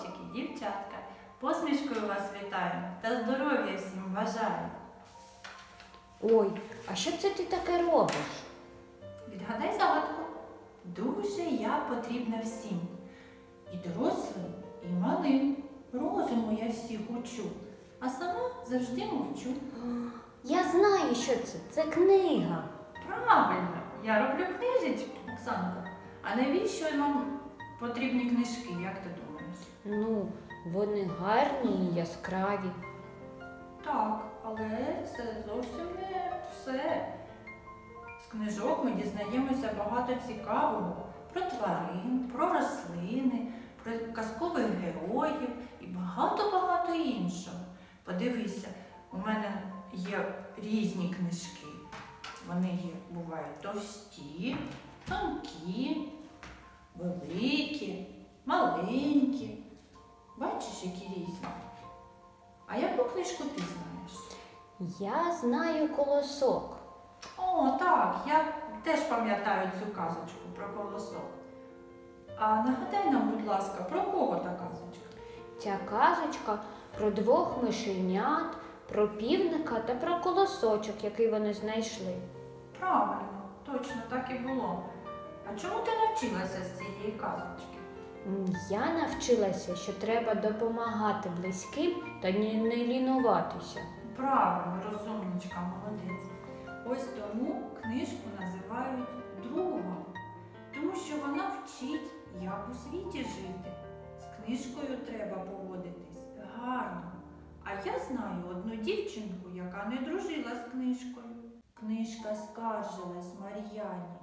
хлопчики, дівчатка. Посмішкою вас вітаю та здоров'я всім бажаю. Ой, а що це ти таке робиш? Відгадай загадку. Дуже я потрібна всім. І дорослим, і малим. Розуму я всіх учу, а сама завжди мовчу. Я знаю, що це. Це книга. Правильно, я роблю книжечки, Оксанка. А навіщо вам потрібні книжки, як ти думаєш? Ну, вони гарні і яскраві. Так, але це зовсім не все. З книжок ми дізнаємося багато цікавого про тварин, про рослини, про казкових героїв і багато-багато іншого. Подивися, у мене є різні книжки. Вони є, бувають товсті, тонкі, великі, маленькі. Бачиш, які різні. А яку книжку ти знаєш? Я знаю колосок. О, так, я теж пам'ятаю цю казочку про колосок. А нагадай нам, будь ласка, про кого та казочка? Ця казочка про двох мишенят, про півника та про колосочок, який вони знайшли. Правильно, точно так і було. А чому ти навчилася з цієї казочки? Я навчилася, що треба допомагати близьким та не лінуватися. Правильно, розумничка, молодець. Ось тому книжку називають другом, тому що вона вчить, як у світі жити. З книжкою треба поводитись гарно. А я знаю одну дівчинку, яка не дружила з книжкою. Книжка скаржилась Мар'яні.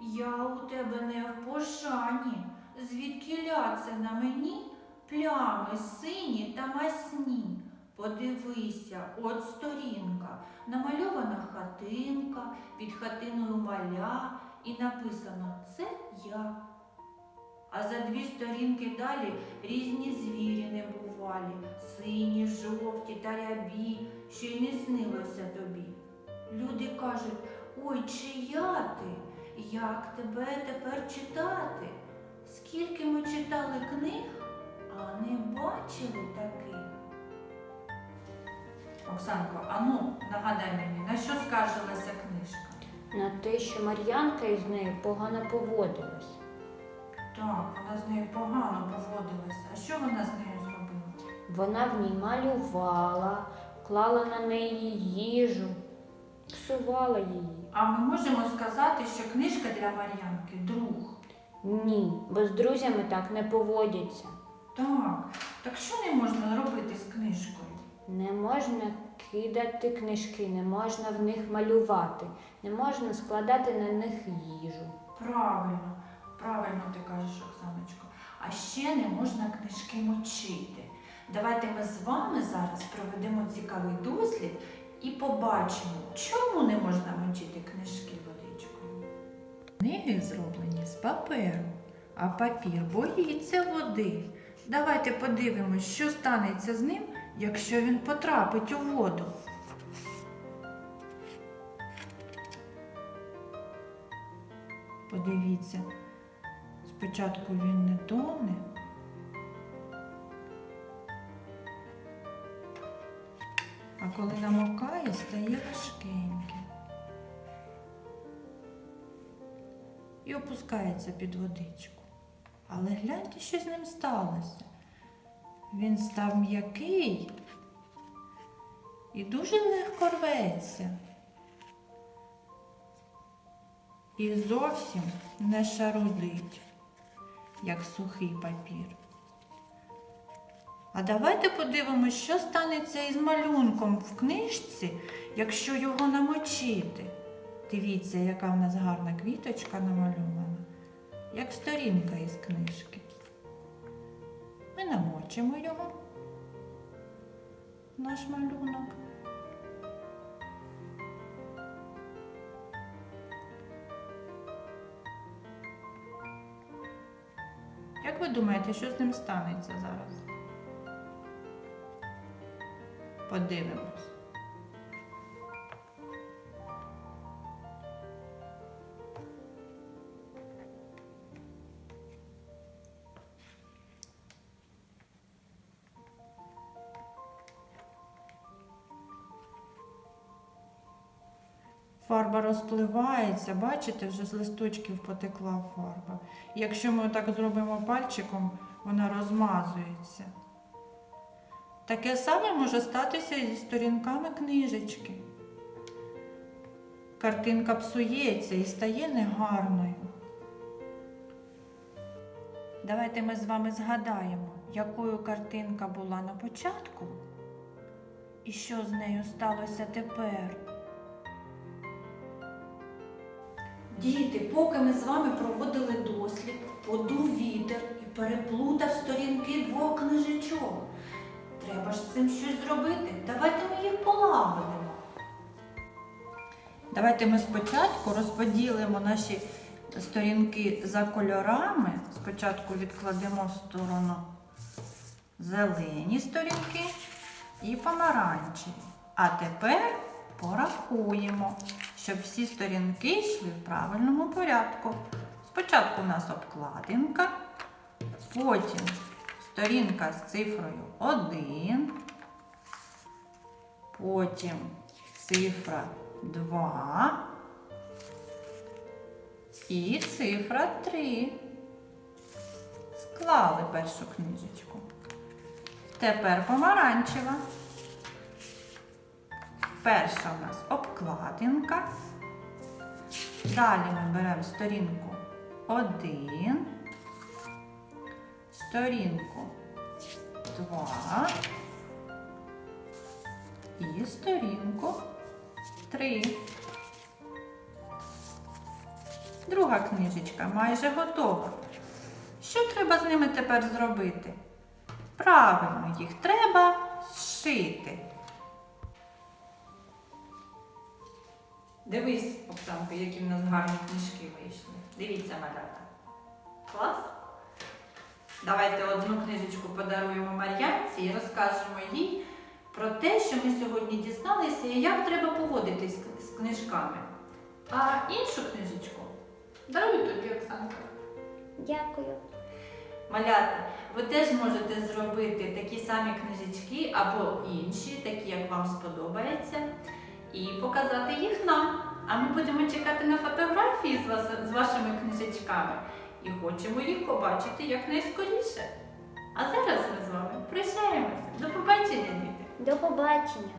Я у тебе не в пошані, звідки це на мені плями сині та масні. Подивися, от сторінка, намальована хатинка, під хатиною маля, і написано Це я. А за дві сторінки далі різні звірі небувалі, сині, жовті та рябі, що й не снилося тобі. Люди кажуть, ой, чия ти? Як тебе тепер читати? Скільки ми читали книг, а не бачили таких. Оксанко, а ну нагадай мені, на що скаржилася книжка? На те, що Мар'янка із нею погано поводилась. Так, вона з нею погано поводилася. А що вона з нею зробила? Вона в ній малювала, клала на неї їжу, псувала її. А ми можемо сказати, що книжка для Мар'янки друг. Ні, бо з друзями так не поводяться. Так, так що не можна робити з книжкою? Не можна кидати книжки, не можна в них малювати, не можна складати на них їжу. Правильно, правильно ти кажеш, Оксаночко. А ще не можна книжки мочити. Давайте ми з вами зараз проведемо цікавий дослід і побачимо, чому не можна паперу, а папір боїться води. Давайте подивимось, що станеться з ним, якщо він потрапить у воду. Подивіться, спочатку він не тоне. А коли намокає, стає важкеньким. І опускається під водичку. Але гляньте, що з ним сталося. Він став м'який і дуже легко рветься. І зовсім не шарудить, як сухий папір. А давайте подивимось, що станеться із малюнком в книжці, якщо його намочити. Дивіться, яка в нас гарна квіточка намальована, як сторінка із книжки. Ми намочимо його, наш малюнок. Як ви думаєте, що з ним станеться зараз? Подивимось. Фарба розпливається, бачите, вже з листочків потекла фарба. Якщо ми так зробимо пальчиком, вона розмазується. Таке саме може статися і зі сторінками книжечки. Картинка псується і стає негарною. Давайте ми з вами згадаємо, якою картинка була на початку і що з нею сталося тепер. Діти, поки ми з вами проводили дослід, подув вітер і переплутав сторінки двох книжечок. Треба ж з цим щось зробити. Давайте ми їх полагодимо. Давайте ми спочатку розподілимо наші сторінки за кольорами. Спочатку відкладемо в сторону зелені сторінки і помаранчеві. А тепер порахуємо, щоб всі сторінки йшли в правильному порядку. Спочатку у нас обкладинка, потім сторінка з цифрою 1, потім цифра 2 і цифра 3. Склали першу книжечку. Тепер помаранчева. Перша у нас обкладинка. Далі ми беремо сторінку 1, сторінку 2 і сторінку 3. Друга книжечка майже готова. Що треба з ними тепер зробити? Правильно, їх треба зшити. Дивись, Оксанко, які в нас гарні книжки вийшли. Дивіться, малята. Клас? Давайте одну книжечку подаруємо Мар'янці і розкажемо їй про те, що ми сьогодні дізналися і як треба поводитись з книжками. А іншу книжечку дарую тобі, Оксанка. Дякую. Малята, ви теж можете зробити такі самі книжечки або інші, такі, як вам сподобається, і показати їх нам. А ми будемо чекати на фотографії з, вас, з вашими книжечками і хочемо їх побачити якнайскоріше. А зараз ми з вами прощаємося. До побачення, діти! До побачення.